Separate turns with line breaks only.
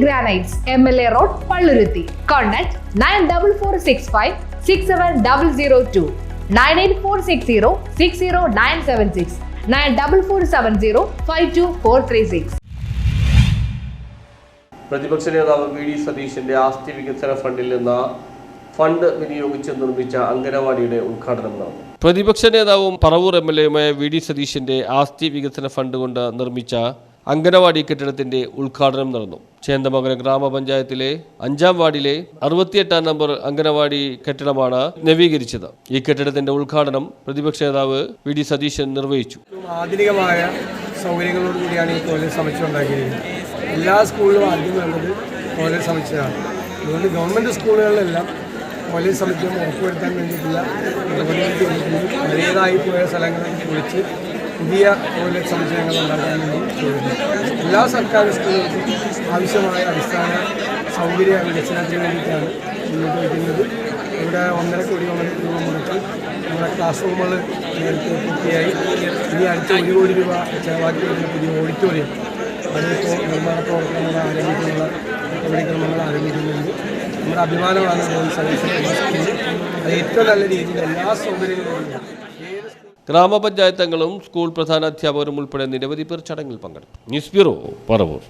Granites M L A road Palluruthy contact nine double four six five six seven double zero two nine eight four six zero six zero nine seven six nine double four seven zero five two four three six
പ്രതിപക്ഷ നേതാവ് V D സതീശന്റെ ആസ്തി വികസന ഫണ്ടിൽ നിന്ന് fund വിനിയോഗിച്ച് നിർമ്മിച്ച അംഗനവാടിയുടെ ഉദ്ഘാടനം നടന്നു. പ്രതിപക്ഷ നേതാവും പറവൂർ എം എൽ എയുമായ വി ഡി സതീശന്റെ ആസ്തി വികസന ഫണ്ട് കൊണ്ട് നിർമ്മിച്ച അംഗനവാടി കെട്ടിടത്തിന്റെ ഉദ്ഘാടനം നടന്നു. ചേന്ദമംഗലം ഗ്രാമപഞ്ചായത്തിലെ അഞ്ചാം വാർഡിലെ അറുപത്തിയെട്ടാം നമ്പർ അംഗനവാടി കെട്ടിടമാണ് നവീകരിച്ചത്. ഈ കെട്ടിടത്തിന്റെ ഉദ്ഘാടനം പ്രതിപക്ഷ നേതാവ് വി. ഡി. സതീശൻ നിർവഹിച്ചു.
ആധുനികമായ സൗകര്യങ്ങളോട് കൂടിയാണ് ഈ തൊഴിൽ സമുച്ചയം എല്ലാ സ്കൂളിലും ആദ്യം വേണ്ടത് തൊഴിൽ സമുച്ചയമാണ് അതുകൊണ്ട് ഗവൺമെന്റ് സ്കൂളുകളിലെല്ലാം പോലീസ് സമുച്ചയം ഉറപ്പുവരുത്താൻ വേണ്ടിയിട്ടുള്ള നടപടികൾ പോയ സ്ഥലങ്ങളിൽ പൊളിച്ച് പുതിയ ടോയ്ലറ്റ് സംശയങ്ങൾ ഉണ്ടാക്കാൻ വേണ്ടി എല്ലാ സർക്കാർ സ്കൂളുകൾക്കും ആവശ്യമായ അടിസ്ഥാന സൗകര്യ വികസനത്തിന് വേണ്ടിയിട്ടാണ് മുന്നോട്ട് വയ്ക്കുന്നത് ഇവിടെ ഒന്നര കോടി ഒന്നര രൂപ മുടക്കി നമ്മുടെ ക്ലാസ് റൂമുകൾ നേരത്തെ പൂർത്തിയായി. ഇനി അടുത്ത ഒരു കോടി രൂപ ചെലവാക്കി വരുന്ന പുതിയ ഓഡിറ്റോറിയം അതിപ്പോൾ നിർമ്മാണ പ്രവർത്തനങ്ങൾ ആരംഭിക്കാനുള്ള നടപടിക്രമങ്ങൾ ആരംഭിക്കുന്നുണ്ട്. നമ്മുടെ അഭിമാനമാണ് സർവീസ് അത് ഏറ്റവും നല്ല രീതിയിൽ എല്ലാ സൗകര്യങ്ങളും ഉണ്ട്. ഏത്
ഗ്രാമപഞ്ചായത്ത് അംഗങ്ങളും സ്കൂൾ പ്രധാന അധ്യാപകരും ഉൾപ്പെടെ നിരവധി പേർ ചടങ്ങിൽ പങ്കെടുത്തു ന്യൂസ് ബ്യൂറോ പറവൂർ